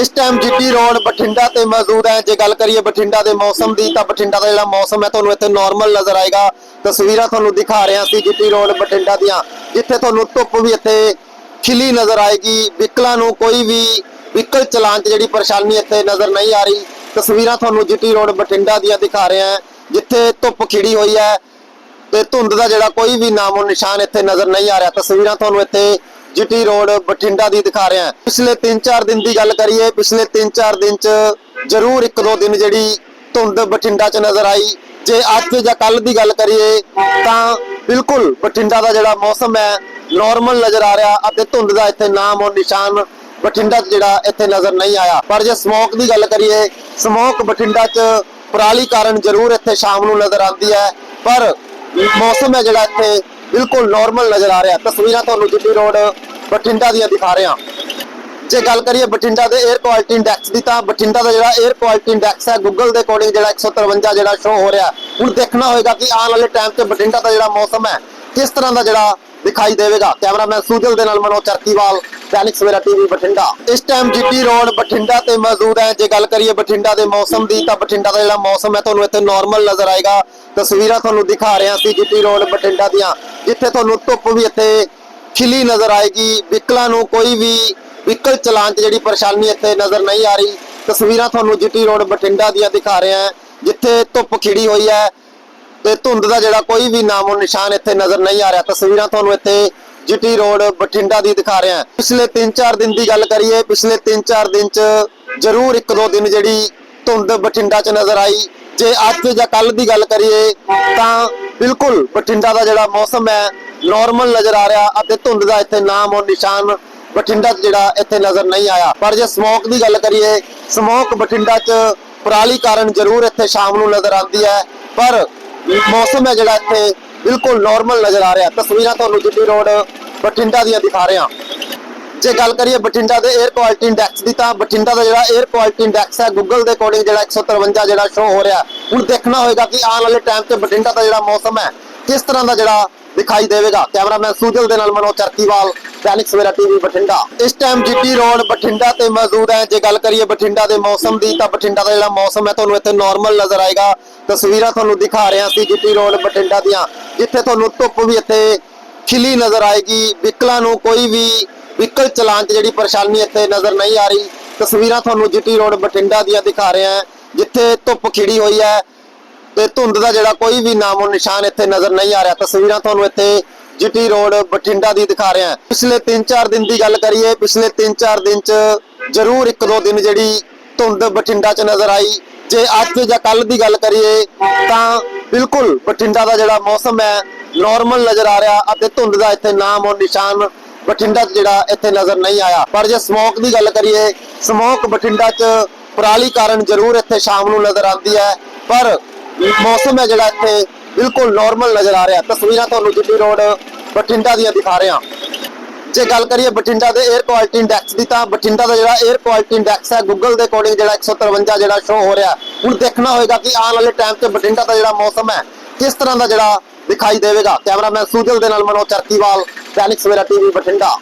ਇਸ time GT road Bathinda ਤੇ ਮੌਜੂਦ ਹੈ, ਜੇ ਗੱਲ ਕਰੀਏ ਬਠਿੰਡਾ ਦੇ ਮੌਸਮ ਦੀ, ਤਾਂ ਬਠਿੰਡਾ ਦਾ ਜਿਹੜਾ ਮੌਸਮ ਹੈ, ਤੁਹਾਨੂੰ ਇੱਥੇ ਨਾਰਮਲ ਨਜ਼ਰ ਆਏਗਾ। ਤਸਵੀਰਾਂ ਤੁਹਾਨੂੰ ਦਿਖਾ ਰਿਹਾ ਸੀ ਜੀਟੀ ਰੋਡ ਬਠਿੰਡਾ ਦੀਆਂ, ਜਿੱਥੇ ਤੁਹਾਨੂੰ ਧੁੱਪ ਵੀ ਇੱਥੇ ਖਿਲੀ ਨਜ਼ਰ ਆਏਗੀ। ਵਹੀਕਲਾਂ ਨੂੰ ਕੋਈ ਵੀ ਵਹੀਕਲ ਚਲਾਉਣ 'ਚ ਜਿਹੜੀ ਪਰੇਸ਼ਾਨੀ ਇੱਥੇ ਨਜ਼ਰ ਨਹੀਂ ਆ ਰਹੀ। ਤਸਵੀਰਾਂ ਤੁਹਾਨੂੰ ਜੀਟੀ ਰੋਡ ਬਠਿੰਡਾ ਦੀਆਂ ਦਿਖਾ ਰਿਹਾ ਹਾਂ, ਜਿੱਥੇ ਧੁੱਪ ਖਿੜੀ ਹੋਈ ਹੈ ਤੇ ਧੁੰਦ ਦਾ ਜਿਹੜਾ ਕੋਈ ਵੀ ਨਾਮੋ ਨਿਸ਼ਾਨ ਇੱਥੇ ਨਜ਼ਰ ਨਹੀਂ ਆ ਰਿਹਾ। ਤਸਵੀਰਾਂ ਤੁਹਾਨੂੰ ਇੱਥੇ ਜੀਟੀ ਰੋਡ ਬਠਿੰਡਾ ਦੀ ਦਿਖਾ ਰਿਹਾ ਪਿਛਲੇ 3-4 ਦਿਨ ਦੀ ਗੱਲ ਕਰੀਏ, ਪਿਛਲੇ 3-4 ਦਿਨ ਚ ਜ਼ਰੂਰ ਇੱਕ ਦੋ ਦਿਨ ਜਿਹੜੀ ਧੁੰਦ ਬਠਿੰਡਾ ਚ ਨਜ਼ਰ ਆਈ। ਜੇ ਅੱਜ ਜਾਂ ਕੱਲ ਦੀ ਗੱਲ ਕਰੀਏ, ਤਾਂ ਬਿਲਕੁਲ ਬਠਿੰਡਾ ਦਾ ਜਿਹੜਾ ਮੌਸਮ ਹੈ ਨਾਰਮਲ ਨਜ਼ਰ ਆ ਰਿਹਾ ਅਤੇ ਧੁੰਦ ਦਾ ਇੱਥੇ ਨਾਮ ਔਰ ਨਿਸ਼ਾਨ ਬਠਿੰਡਾ 'ਚ ਜਿਹੜਾ ਇੱਥੇ ਨਜ਼ਰ ਨਹੀਂ ਆਇਆ। ਪਰ ਜੇ ਸਮੋਕ ਦੀ ਗੱਲ ਕਰੀਏ ਸਮੋਕ ਬਠਿੰਡਾ 'ਚ ਪਰਾਲੀ ਕਾਰਨ ਜ਼ਰੂਰ ਇੱਥੇ ਸ਼ਾਮ ਨੂੰ ਨਜ਼ਰ ਆਉਂਦੀ ਹੈ। ਪਰ ਮੌਸਮ ਹੈ ਜਿਹੜਾ ਇੱਥੇ ਬਿਲਕੁਲ ਨਾਰਮਲ ਨਜ਼ਰ ਆ ਰਿਹਾ। ਤਸਵੀਰਾਂ ਤੁਹਾਨੂੰ ਦਿੱਲੀ ਰੋਡ ਬਠਿੰਡਾ ਦੀਆਂ ਦਿਖਾ ਰਿਹਾ। ਜੇ ਗੱਲ ਕਰੀਏ ਬਠਿੰਡਾ ਦੇ 에ਅਰ ਕੁਆਲਿਟੀ ਇੰਡੈਕਸ ਦੀ ਤਾਂ ਬਠਿੰਡਾ ਦਾ ਜਿਹੜਾ 에ਅਰ ਕੁਆਲਿਟੀ ਇੰਡੈਕਸ ਹੈ ਗੂਗਲ ਦੇ ਅਕੋਰਡਿੰਗ ਜਿਹੜਾ 153 ਜਿਹੜਾ ਸ਼ੋ ਹੋ ਰਿਹਾ। ਹੁਣ ਦੇਖਣਾ ਹੋਏਗਾ ਕਿ ਆਉਣ ਵਾਲੇ ਟਾਈਮ ਤੇ ਬਠਿੰਡਾ ਦਾ ਜਿਹੜਾ ਮੌਸਮ ਹੈ, ਕਿਸ ਤਰ੍ਹਾਂ ਦਾ ਜਿਹੜਾ ਦਿਖਾਈ ਦੇਵੇਗਾ। ਕੈਮਰਾਮੈਨ ਸੂਜਲ ਦੇ ਨਾਲ ਮਨੋ ਚਰਕੀਵਾਲ ਦੈਨਿਕ ਸਵੇਰਾ ਟੀਵੀ ਬਠਿੰਡਾ। ਇਸ ਟਾਈਮ ਜੀਟੀ ਰੋਡ ਬਠਿੰਡਾ ਤੇ ਮੌਜੂਦ ਹੈ। ਜੇ ਗੱਲ ਕਰੀਏ ਬਠਿੰਡਾ ਦੇ ਮੌਸਮ ਦੀ, ਤਾਂ ਬਠਿੰਡਾ ਦਾ ਜਿਹੜਾ ਮੌਸਮ ਹੈ, ਤੁਹਾਨੂੰ ਇੱਥੇ ਨਾਰਮਲ ਨਜ਼ਰ ਆਏਗਾ। ਤਸਵੀਰਾਂ ਤੁਹਾਨੂੰ ਦਿਖਾ ਰਿਹਾ ਸੀ ਜੀਟੀ ਰੋਡ ਬਠਿੰਡਾ ਦੀਆਂ, ਜਿੱਥੇ ਤੁਹਾਨੂੰ ਧੁੱਪ ਵੀ ਇੱਥੇ ਖਿਲੀ ਨਜ਼ਰ ਆਏਗੀ। ਵਹੀਕਲਾਂ ਨੂੰ ਕੋਈ ਵੀ ਵਹੀਕਲ ਚਲਾਉਣ 'ਚ ਜਿਹੜੀ ਪਰੇਸ਼ਾਨੀ ਇੱਥੇ ਨਜ਼ਰ ਨਹੀਂ ਆ ਰਹੀ। ਤਸਵੀਰਾਂ ਤੁਹਾਨੂੰ ਜੀਟੀ ਰੋਡ ਬਠਿੰਡਾ ਦੀਆਂ ਦਿਖਾ ਰਿਹਾ ਹਾਂ, ਜਿੱਥੇ ਧੁੱਪ ਖਿੜੀ ਹੋਈ ਹੈ। ਤੇ ਧੁੰਦ ਦਾ ਜਿਹੜਾ ਕੋਈ ਵੀ ਨਾਮੋ ਨਿਸ਼ਾਨ ਇੱਥੇ ਨਜ਼ਰ ਨਹੀਂ ਆ ਰਿਹਾ। ਤਸਵੀਰਾਂ ਤੁਹਾਨੂੰ ਇੱਥੇ ਜੀਟੀ ਰੋਡ ਬਠਿੰਡਾ ਦੀ ਦਿਖਾ ਰਿਹਾ ਪਿਛਲੇ 3-4 ਦਿਨ ਦੀ ਗੱਲ ਕਰੀਏ, ਪਿਛਲੇ 3-4 ਦਿਨ ਚ ਜ਼ਰੂਰ ਇੱਕ ਦੋ ਦਿਨ ਜਿਹੜੀ ਧੁੰਦ ਬਠਿੰਡਾ ਚ ਨਜ਼ਰ ਆਈ। ਜੇ ਅੱਜ ਜਾਂ ਕੱਲ ਦੀ ਗੱਲ ਕਰੀਏ, ਤਾਂ ਬਿਲਕੁਲ ਬਠਿੰਡਾ ਦਾ ਜਿਹੜਾ ਮੌਸਮ ਹੈ ਨਾਰਮਲ ਨਜ਼ਰ ਆ ਰਿਹਾ ਅਤੇ ਧੁੰਦ ਦਾ ਇੱਥੇ ਨਾਮ ਔਰ ਨਿਸ਼ਾਨ ਬਠਿੰਡਾ 'ਚ ਜਿਹੜਾ ਇੱਥੇ ਨਜ਼ਰ ਨਹੀਂ ਆਇਆ। ਪਰ ਜੇ ਸਮੋਕ ਦੀ ਗੱਲ ਕਰੀਏ ਸਮੋਕ ਬਠਿੰਡਾ 'ਚ ਪਰਾਲੀ ਕਾਰਨ ਜ਼ਰੂਰ ਇੱਥੇ ਸ਼ਾਮ ਨੂੰ ਨਜ਼ਰ ਆਉਂਦੀ ਹੈ। ਪਰ ਮੌਸਮ ਹੈ ਜਿਹੜਾ ਇੱਥੇ ਬਿਲਕੁਲ ਨਾਰਮਲ ਨਜ਼ਰ ਆ ਰਿਹਾ। ਤਸਵੀਰਾਂ ਤੁਹਾਨੂੰ ਦਿੱਲੀ ਰੋਡ ਬਠਿੰਡਾ ਦੀਆਂ ਦਿਖਾ ਰਿਹਾ। ਜੇ ਗੱਲ ਕਰੀਏ ਬਠਿੰਡਾ ਦੇ 에ਅਰ ਕੁਆਲਿਟੀ ਇੰਡੈਕਸ ਦੀ ਤਾਂ ਬਠਿੰਡਾ ਦਾ ਜਿਹੜਾ 에ਅਰ ਕੁਆਲਿਟੀ ਇੰਡੈਕਸ ਹੈ ਗੂਗਲ ਦੇ ਅਕੋਰਡਿੰਗ ਜਿਹੜਾ 153 ਜਿਹੜਾ ਸ਼ੋ ਹੋ ਰਿਹਾ। ਹੁਣ ਦੇਖਣਾ ਹੋਏਗਾ ਕਿ ਆਉਣ ਵਾਲੇ ਟਾਈਮ ਤੇ ਬਠਿੰਡਾ ਦਾ ਜਿਹੜਾ ਮੌਸਮ ਹੈ, ਕਿਸ ਤਰ੍ਹਾਂ ਦਾ ਜਿਹੜਾ ਦਿਖਾਈ ਦੇਵੇਗਾ। ਕੈਮਰਾਮੈਨ ਸੂਜਲ ਦੇ ਨਾਲ ਮਨੋ ਚਰਕੀਵਾਲ ਦੈਨਿਕ ਸਵੇਰਾ ਟੀਵੀ ਬਠਿੰਡਾ। ਇਸ ਟਾਈਮ ਜੀਟੀ ਰੋਡ ਬਠਿੰਡਾ ਤੇ ਮੌਜੂਦ ਹੈ। ਜੇ ਗੱਲ ਕਰੀਏ ਬਠਿੰਡਾ ਦੇ ਮੌਸਮ ਦੀ, ਤਾਂ ਬਠਿੰਡਾ ਦਾ ਜਿਹੜਾ ਮੌਸਮ ਹੈ, ਤੁਹਾਨੂੰ ਇੱਥੇ ਨਾਰਮਲ ਨਜ਼ਰ ਆਏਗਾ। ਤਸਵੀਰਾਂ ਤੁਹਾਨੂੰ ਦਿਖਾ ਰਿਹਾ ਸੀ ਜੀਟੀ ਰੋਡ ਬਠਿੰਡਾ ਦੀਆਂ, ਜਿੱਥੇ ਤੁਹਾਨੂੰ ਧੁੱਪ ਵੀ ਇੱਥੇ ਖਿਲੀ ਨਜ਼ਰ ਆਏਗੀ। ਵਹੀਕਲਾਂ ਨੂੰ ਕੋਈ ਵੀ ਵਹੀਕਲ ਚਲਾਉਣ 'ਚ ਜਿਹੜੀ ਪਰੇਸ਼ਾਨੀ ਇੱਥੇ ਨਜ਼ਰ ਨਹੀਂ ਆ ਰਹੀ। ਤਸਵੀਰਾਂ ਤੁਹਾਨੂੰ ਜੀਟੀ ਰੋਡ ਬਠਿੰਡਾ ਦੀਆਂ ਦਿਖਾ ਰਿਹਾ ਹਾਂ, ਜਿੱਥੇ ਧੁੱਪ ਖਿੜੀ ਹੋਈ ਹੈ। ਤੇ ਧੁੰਦ ਦਾ ਜਿਹੜਾ ਕੋਈ ਵੀ ਨਾਮੋ ਨਿਸ਼ਾਨ ਇੱਥੇ ਨਜ਼ਰ ਨਹੀਂ ਆ ਰਿਹਾ। ਤਸਵੀਰਾਂ ਤੁਹਾਨੂੰ ਇੱਥੇ ਜੀਟੀ ਰੋਡ ਬਠਿੰਡਾ ਦੀ ਦਿਖਾ ਰਿਹਾ ਪਿਛਲੇ 3-4 ਦਿਨ ਦੀ ਗੱਲ ਕਰੀਏ, ਪਿਛਲੇ 3-4 ਦਿਨ ਚ ਜ਼ਰੂਰ ਇੱਕ ਦੋ ਦਿਨ ਜਿਹੜੀ ਧੁੰਦ ਬਠਿੰਡਾ ਚ ਨਜ਼ਰ ਆਈ। ਜੇ ਅੱਜ ਜਾਂ ਕੱਲ ਦੀ ਗੱਲ ਕਰੀਏ, ਤਾਂ ਬਿਲਕੁਲ ਬਠਿੰਡਾ ਦਾ ਜਿਹੜਾ ਮੌਸਮ ਹੈ ਨਾਰਮਲ ਨਜ਼ਰ ਆ ਰਿਹਾ ਅਤੇ ਧੁੰਦ ਦਾ ਇੱਥੇ ਨਾਮ ਔਰ ਨਿਸ਼ਾਨ ਬਠਿੰਡਾ 'ਚ ਜਿਹੜਾ ਇੱਥੇ ਨਜ਼ਰ ਨਹੀਂ ਆਇਆ। ਪਰ ਜੇ ਸਮੋਕ ਦੀ ਗੱਲ ਕਰੀਏ ਸਮੋਕ ਬਠਿੰਡਾ 'ਚ ਪਰਾਲੀ ਕਾਰਨ ਜ਼ਰੂਰ ਇੱਥੇ ਸ਼ਾਮ ਨੂੰ ਨਜ਼ਰ ਆਉਂਦੀ ਹੈ। ਪਰ ਮੌਸਮ ਹੈ ਜਿਹੜਾ ਇੱਥੇ ਬਿਲਕੁਲ ਨਾਰਮਲ ਨਜ਼ਰ ਆ ਰਿਹਾ। ਤਸਵੀਰਾਂ ਤੁਹਾਨੂੰ ਜੀਟੀ ਰੋਡ ਬਠਿੰਡਾ ਦੀਆਂ ਦਿਖਾ ਰਿਹਾ। ਜੇ ਗੱਲ ਕਰੀਏ ਬਠਿੰਡਾ ਦੇ 에ਅਰ ਕੁਆਲਿਟੀ ਇੰਡੈਕਸ ਦੀ ਤਾਂ ਬਠਿੰਡਾ ਦਾ ਜਿਹੜਾ 에ਅਰ ਕੁਆਲਿਟੀ ਇੰਡੈਕਸ ਹੈ ਗੂਗਲ ਦੇ ਅਕੋਰਡਿੰਗ ਜਿਹੜਾ 153 ਜਿਹੜਾ ਸ਼ੋ ਹੋ ਰਿਹਾ। ਹੁਣ ਦੇਖਣਾ ਹੋਏਗਾ ਕਿ ਆਉਣ ਵਾਲੇ ਟਾਈਮ ਤੇ ਬਠਿੰਡਾ ਦਾ ਜਿਹੜਾ ਮੌਸਮ ਹੈ, ਕਿਸ ਤਰ੍ਹਾਂ ਦਾ ਜਿਹੜਾ ਦਿਖਾਈ ਦੇਵੇਗਾ। ਕੈਮਰਾਮੈਨ ਸੂਜਲ ਦੇ ਨਾਲ ਮਨੋਜ ਚਰਕੀਵਾਲ ਦੈਨਿਕ ਸਵੇਰਾ ਟੀਵੀ ਬਠਿੰਡਾ।